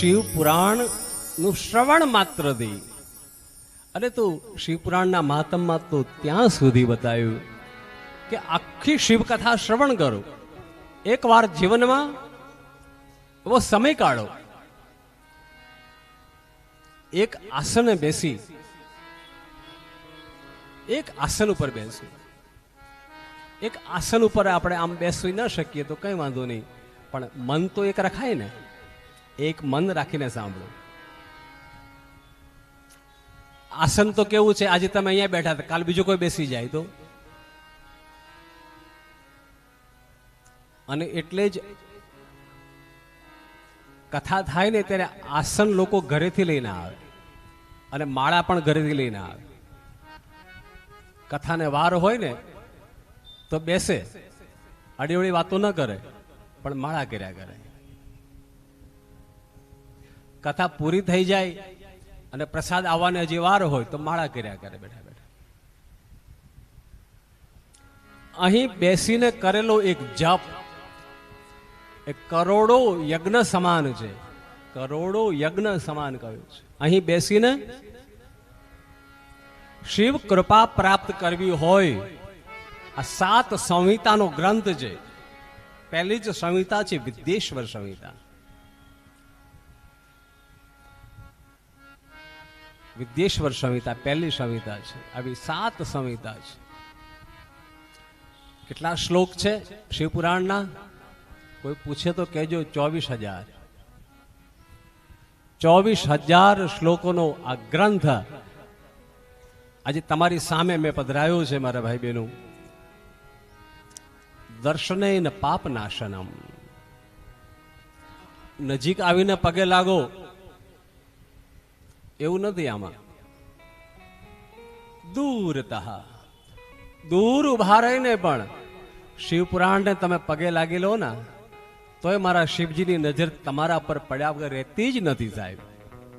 શિવ પુરાણનું શ્રવણ માત્રથી અને તો શિવપુરાણના મહાત્મમાં તો ત્યાં સુધી બતાવ્યું કે આખી શિવકથા શ્રવણ કરો. એકવાર જીવનમાં, એવો સમય કાઢો. એક આસને બેસી, એક આસન ઉપર બેસી એક આસન ઉપર આપણે આમ બેસવી ન શકીએ તો કંઈ વાંધો નહીં. પણ મન તો એક રખાય ને. એક મન રાખીને સાંભળો. આસન તો કેવું છે, આજે તમે અહીંયા બેઠા કાલ બીજો કોઈ બેસી જાય તો? અને એટલે જ કથા થાય ને ત્યારે આસન લોકો ઘરેથી લઈને આવે. અને માળા પણ ઘરેથી લઈને આવે. કથાને વાર હોય ને, તો બેસે. અડીવડી વાતો ન કરે, પણ માળા કર્યા કરે. કથા પૂરી થઈ જાય અને પ્રસાદ આવવાને હજી વાર હોય તો માળા કર્યા કરે બેઠા બેઠા. અહીં બેસીને કરેલો એક જપ. એ કરોડો યજ્ઞ સમાન છે. કરોડો યજ્ઞ સમાન કહ્યું છે. અહીં બેસીને શિવ કૃપા પ્રાપ્ત કરવી હોય. આ સાત સંહિતાનો ગ્રંથ છે. પહેલી જ સંહિતા છે વિદ્યેશ્વર સંહિતા. વિદ્યેશ્વર સંહિતા પહેલી સંહિતા છે. આવી સાત સંહિતા છે. કેટલા શ્લોક છે શિવપુરાણના? કોઈ પૂછે તો કહેજો ચોવીસ હજાર. ચોવીસ હજાર શ્લોકોનો આ ગ્રંથ આજે તમારી સામે મેં પધરાયો છે મારા ભાઈ બહેનો દર્શને પાપ નાશનમ નજીક આવીને પગે લાગો. એવું નથી આમાં. દૂરતઃ. દૂર ઊભા રહીને પણ શિવપુરાણને તમે પગે લાગી લો ને, તોય મારા શિવજીની નજર તમારા પર પડ્યા વગર રહેતી જ નથી સાહેબ.